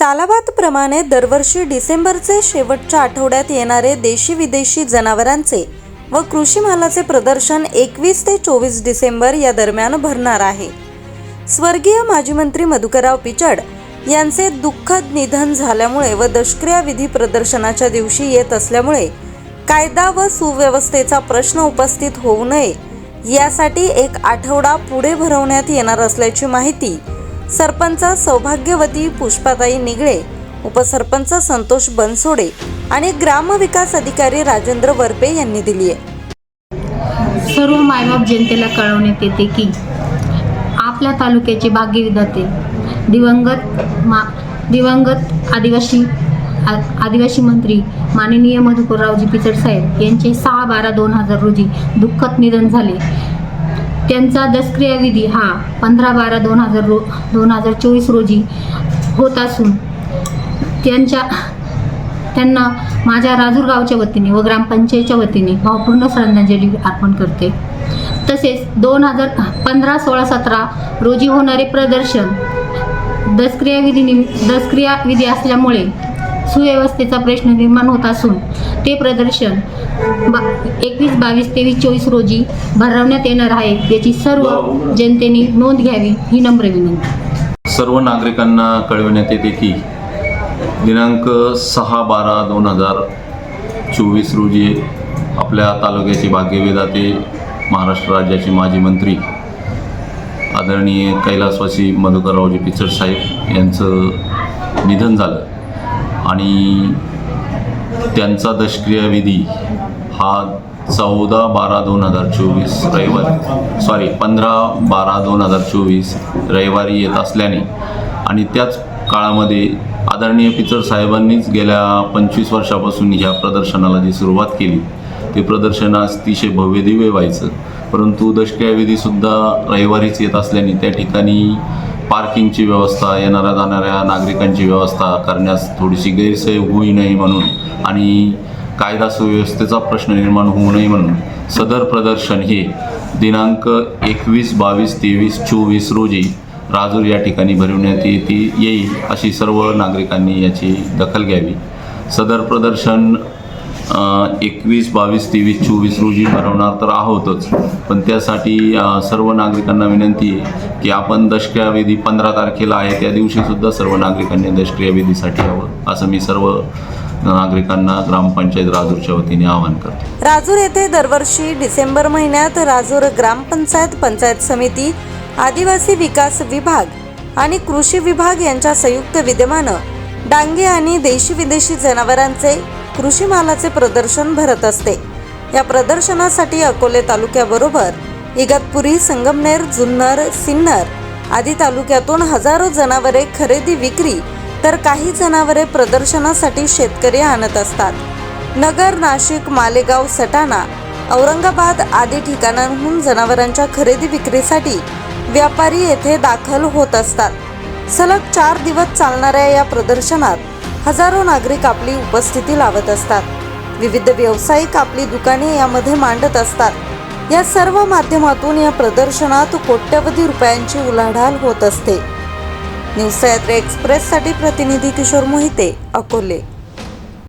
सालाबादप्रमाणे दरवर्षी डिसेंबरचे शेवटच्या आठवड्यात येणारे देशी विदेशी जनावरांचे व कृषी मालाचे प्रदर्शन एकवीस ते चोवीस डिसेंबर या दरम्यान भरणार आहे. स्वर्गीय माजी मंत्री मधुकरराव पिचड यांचे दुःखद निधन झाल्यामुळे व दष्क्रियाविधी प्रदर्शनाच्या दिवशी येत असल्यामुळे कायदा व सुव्यवस्थेचा प्रश्न उपस्थित होऊ नये यासाठी एक आठवडा पुढे भरवण्यात येणार असल्याची माहिती सरपंच सौभाग्यवती पुष्पाताई निगळे उपसरपंच संतोष बनसोडे आणि ग्रामविकास अधिकारी राजेंद्र वरपे यांनी दिली आहे. सर्व मायबाप जनतेला कळवण्यात येते की आपल्या तालुक्याचे भाग्यविधाते दिवंगत मा दिवंगत आदिवासी आ- आदिवासी मंत्री माननीय मधुकररावजी पिचड साहेब यांचे सहा बारा दोन हजार रोजी दुःखद निधन झाले. त्यांचा दसक्रियाविधी हा पंधरा बारा दोन हजार रो दोन हजार चोवीस रोजी होत असून त्यांच्या त्यांना माझ्या राजूर गावच्या वतीने व ग्रामपंचायतच्या वतीने भावपूर्ण श्रद्धांजली अर्पण करते. तसेच दोन हजार पंधरा सोळा सतरा रोजी होणारे प्रदर्शन दसक्रियाविधी निम दसक्रिया विधी असल्यामुळे सुव्यवस्थेचा प्रश्न निर्माण होत असून ते प्रदर्शन बा एकवीस बावीस तेवीस चोवीस रोजी भरवण्यात येणार आहे. याची सर्व जनतेने नोंद घ्यावी ही नम्र विनंती. सर्व नागरिकांना कळविण्यात येते की दिनांक सहा बारा दोन हजार चोवीस रोजी आपल्या तालुक्याचे भाग्यविधाते महाराष्ट्र राज्याचे माजी मंत्री आदरणीय कैलासवासी मधुकररावजी पिचड साहेब यांचं निधन झालं. आणि त्यांचा दशक्रियाविधी हा चौदा बारा दोन हजार चोवीस रविवारी सॉरी पंधरा बारा दोन हजार चोवीस रविवारी येत असल्याने आणि त्याच काळामध्ये आदरणीय पिचड साहेबांनीच गेल्या पंचवीस वर्षापासून ह्या प्रदर्शनाला जी सुरुवात केली ते प्रदर्शन अतिशय भव्यदिव्य व्हायचं. परंतु दशक्रियाविधीसुद्धा रविवारीच येत असल्याने त्या ठिकाणी पार्किंगची व्यवस्था येणाऱ्या जाणाऱ्या नागरिकांची व्यवस्था करण्यास थोडीशी गैरसोय होई नये म्हणून आणि कायदा सुव्यवस्थेचा प्रश्न निर्माण होऊ नये म्हणून सदर प्रदर्शन हे दिनांक एकवीस बावीस तेवीस चोवीस रोजी राजूर या ठिकाणी भरवण्यात येते येईल अशी सर्व नागरिकांनी याची दखल घ्यावी. सदर प्रदर्शन एकवीस बावीस तेवीस चोवीस रोजी भरवणार तर आहोतच. पण त्यासाठी सर्व नागरिकांना विनंती आहे की आपण दशक्रिया विधी पंधरा तारखेला आहे त्या दिवशीसुद्धा सर्व नागरिकांनी दशक्रिया विधीसाठी यावं असं मी सर्व नागरिकांना ग्रामपंचायत राजूरच्या वतीने आवाहन करतो. राजूर येथे दरवर्षी डिसेंबर महिन्यात राजूर ग्रामपंचायत पंचायत समिती आदिवासी विकास विभाग आणि कृषी विभाग यांच्या संयुक्त विद्यमानं डांगे आणि देशी विदेशी जनावरांचे कृषी मालाचे प्रदर्शन भरत असते. या प्रदर्शनासाठी अकोले तालुक्याबरोबर इगतपुरी संगमनेर जुन्नर सिन्नर आदी तालुक्यातून हजारो जनावरे खरेदी विक्री तर काही जनावरे प्रदर्शनासाठी शेतकरी आणत असतात. नगर नाशिक मालेगाव सटाणा औरंगाबाद आदी ठिकाणांहून जनावरांच्या खरेदी विक्रीसाठी व्यापारी येथे दाखल होत असतात. सलग चार दिवस चालणाऱ्या या प्रदर्शनात हजारो नागरिक आपली उपस्थिती लावत असतात. विविध व्यावसायिक आपली दुकाने यामध्ये मांडत असतात. या सर्व माध्यमातून या प्रदर्शनात कोट्यवधी रुपयांची उलाढाल होत असते. न्यूज सह्याद्री एक्सप्रेससाठी प्रतिनिधी किशोर मोहिते अकोले.